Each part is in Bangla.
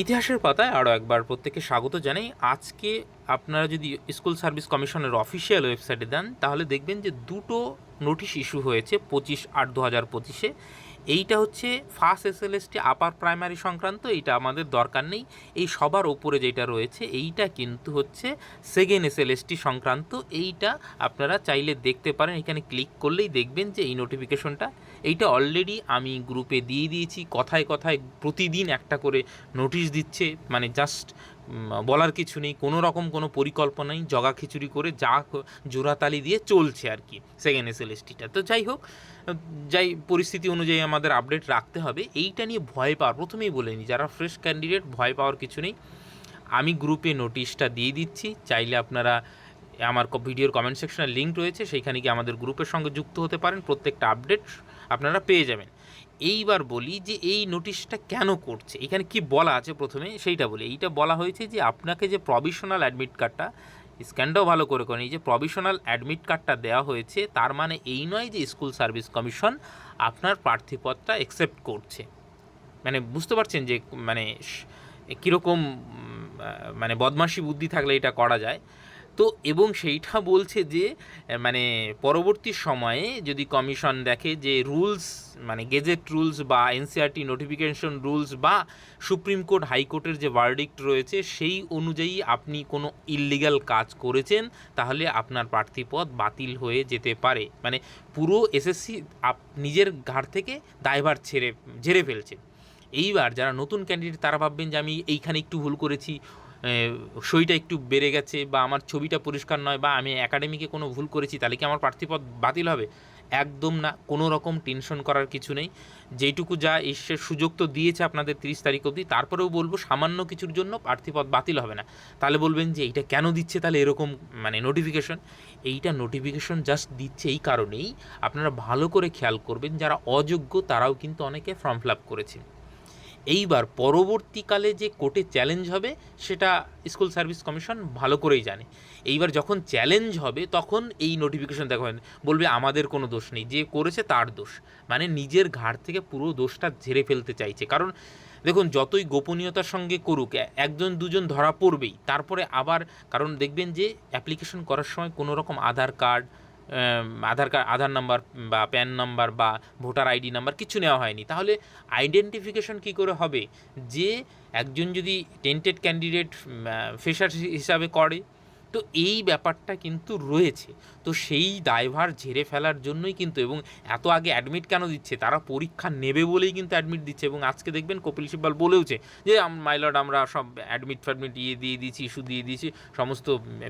ইতিহাসের পাতায় আরও একবার প্রত্যেককে স্বাগত জানাই। আজকে আপনারা যদি স্কুল সার্ভিস কমিশনের অফিসিয়াল ওয়েবসাইটে দেন, তাহলে দেখবেন যে দুটো নোটিশ ইস্যু হয়েছে পঁচিশ আট দু হাজার পঁচিশে। এইটা হচ্ছে ফার্স্ট এসএলএসটি আপার প্রাইমারি সংক্রান্ত, এইটা আমাদের দরকার নেই। এই সবার ওপরে যেটা রয়েছে, এইটা কিন্তু হচ্ছে সেকেন্ড এসএলএসটি সংক্রান্ত। এইটা আপনারা চাইলে দেখতে পারেন, এখানে ক্লিক করলেই দেখবেন যে এই নোটিফিকেশনটা এইটা অলরেডি আমি গ্রুপে দিয়ে দিয়েছি, কথায় কথায় প্রতিদিন একটা করে নোটিশ দিচ্ছে মানে জাস্ট বলার কিছু নেই, কোনো রকম কোনো পরিকল্পনাই জগা খিচুড়ি করে যা জোড়াতালি দিয়ে চলছে আর কি সেকেন্ড এসএলএসটিটা তো যাই হোক, যাই পরিস্থিতি অনুযায়ী আমাদের আপডেট রাখতে হবে, এইটা নিয়ে ভয় পাওয়ার, প্রথমেই বলে নিই, যারা ফ্রেশ ক্যান্ডিডেট ভয় পাওয়ার কিছু নেই। আমি গ্রুপে নোটিশটা দিয়ে দিচ্ছি, চাইলে আপনারা আমার ভিডিওর কমেন্ট সেকশনে লিঙ্ক রয়েছে সেইখানে গিয়ে আমাদের গ্রুপের সঙ্গে যুক্ত হতে পারেন, প্রত্যেকটা আপডেট আপনারা পেয়ে যাবেন। এইবার বলি যে এই নোটিশটা কেন করছে? এখানে কি বলা আছে প্রথমে? সেইটা বলি। এইটা বলা হয়েছে যে আপনাকে যে প্রভিশনাল অ্যাডমিট কার্ডটা স্ক্যানটাও ভালো করে করেন, এই যে প্রভিশনাল অ্যাডমিট কার্ডটা দেওয়া হয়েছে, তার মানে এই নয় যে স্কুল সার্ভিস কমিশন আপনার প্রার্থীপদটা অ্যাকসেপ্ট করছে। মানে বুঝতে পারছেন যে মানে কীরকম মানে বদমাশি বুদ্ধি থাকলে এটা করা যায়। তো এবং সেইটা বলছে যে মানে পরবর্তী সময়ে যদি কমিশন দেখে যে রুলস মানে গেজেট রুলস বা এনসিআরটি নোটিফিকেশন রুলস বা সুপ্রিম কোর্ট হাইকোর্টের যে ভার্ডিক্ট রয়েছে, সেই অনুযায়ী আপনি কোনো ইললিগাল কাজ করেছেন, তাহলে আপনার প্রার্থীপদ বাতিল হয়ে যেতে পারে। মানে পুরো এসএসসি আপ, নিজের ঘাট থেকে দায়ভার ছেড়ে, ঝেড়ে ফেলছে। এইবার যারা নতুন ক্যান্ডিডেট তারা ভাববেন যে আমি এইখানে একটু ভুল করেছি সইটা একটু বেড়ে গেছে বা আমার ছবিটা পরিষ্কার নয় বা আমি একাডেমিকে কোনো ভুল করেছি, তাহলে কি আমার প্রার্থীপদ বাতিল হবে? একদম না, কোনো রকম টেনশন করার কিছু নেই। যেইটুকু যা এসে সুযোগ তো দিয়েছে আপনাদের তিরিশ তারিখ অবধি, তারপরেও বলব সামান্য কিছুর জন্য প্রার্থীপদ বাতিল হবে না। তাহলে বলবেন যে এইটা কেন দিচ্ছে? তাহলে এরকম মানে নোটিফিকেশন এইটা নোটিফিকেশন জাস্ট দিচ্ছে এই কারণেই আপনারা ভালো করে খেয়াল করবেন, যারা অযোগ্য তারাও কিন্তু অনেকে ফর্ম ফিল আপ করেছে এইবার পরবর্তীকালে যে কোর্টে চ্যালেঞ্জ হবে, সেটা স্কুল সার্ভিস কমিশন ভালো করেই জানে। এইবার যখন চ্যালেঞ্জ হবে, তখন এই নোটিফিকেশন দেখা হয় বলবে আমাদের কোনো দোষ নেই, যে করেছে তার দোষ। মানে নিজের ঘাড় থেকে পুরো দোষটা ঝেড়ে ফেলতে চাইছে। কারণ দেখুন, যতই গোপনীয়তার সঙ্গে করুক একজন দুজন ধরা পড়বেই। তারপরে আবার, কারণ দেখবেন যে অ্যাপ্লিকেশন করার সময় কোনো রকম Aadhaar card Aadhaar card Aadhaar number বা প্যান নাম্বার বা ভোটার আইডি নাম্বার কিছু নেওয়া হয়নি। তাহলে আইডেন্টিফিকেশন কি করে হবে? যে একজন যদি টেন্টেড ক্যান্ডিডেট ফেশার হিসাবে করে তো এই ব্যাপারটা কিন্তু রয়েছে। তো সেই দায়ভার ঝেড়ে ফেলার জন্যই কিন্তু এবং এত আগে অ্যাডমিট কেন দিচ্ছে? তারা পরীক্ষা নেবে বলেই কিন্তু অ্যাডমিট দিচ্ছে এবং আজকে দেখবেন কপিল সিব্বাল বলেওছে যে মাইলড আমরা সব অ্যাডমিট ফ্যাডমিট ইয়ে দিয়ে দিয়েছি ইস্যু দিয়ে দিয়েছি, সমস্ত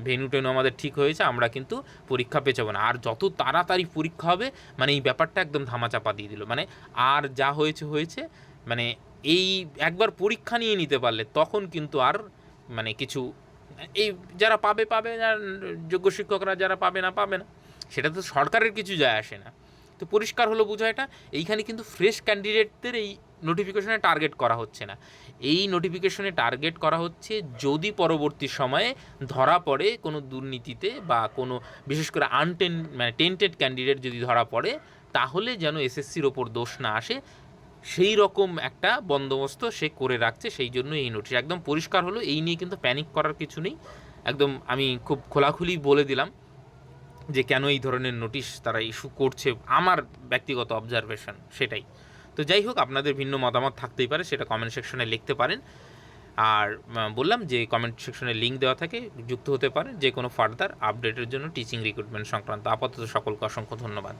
ভেনু টেনু আমাদের ঠিক হয়েছে, আমরা কিন্তু পরীক্ষা পেছাবো না। আর যত তাড়াতাড়ি পরীক্ষা হবে মানে এই ব্যাপারটা একদম ধামাচাপা দিয়ে দিল। মানে আর যা হয়েছে হয়েছে মানে এই একবার পরীক্ষা নিয়ে নিতে পারলে তখন কিন্তু আর মানে কিছু এই যারা পাবে পাবে আর যোগ্য শিক্ষকরা যারা পাবে না পাবে না, সেটা তো সরকারের কিছু যায় আসে না। তো পরিষ্কার হলো বোঝা এটা, এইখানে কিন্তু ফ্রেশ ক্যান্ডিডেটদের এই নোটিফিকেশনে টার্গেট করা হচ্ছে না। এই নোটিফিকেশনে টার্গেট করা হচ্ছে যদি পরবর্তী সময়ে ধরা পড়ে কোনো দুর্নীতিতে বা কোনো, বিশেষ করে আনটেন মানে টেন্টেড ক্যান্ডিডেট যদি ধরা পড়ে, তাহলে যেন এসএসসির ওপর দোষ না আসে সেই রকম একটা বন্দোবস্ত সে করে রাখছে, সেই জন্য এই নোটিশ। একদম পরিষ্কার হলো, এই নিয়ে কিন্তু প্যানিক করার কিছু নেই। একদম আমি খুব খোলাখুলি বলে দিলাম যে কেন এই ধরনের নোটিশ তারা ইস্যু করছে, আমার ব্যক্তিগত অবজারভেশন সেটাই। তো যাই হোক, আপনাদের ভিন্ন মতামত থাকতেই পারে, সেটা কমেন্ট সেকশনে লিখতে পারেন। আর বললাম যে কমেন্ট সেকশনে লিঙ্ক দেওয়া থাকে, যুক্ত হতে পারেন যে কোনো ফার্দার আপডেটের জন্য টিচিং রিক্রুটমেন্ট সংক্রান্ত আপাতত সকলকে অসংখ্য ধন্যবাদ।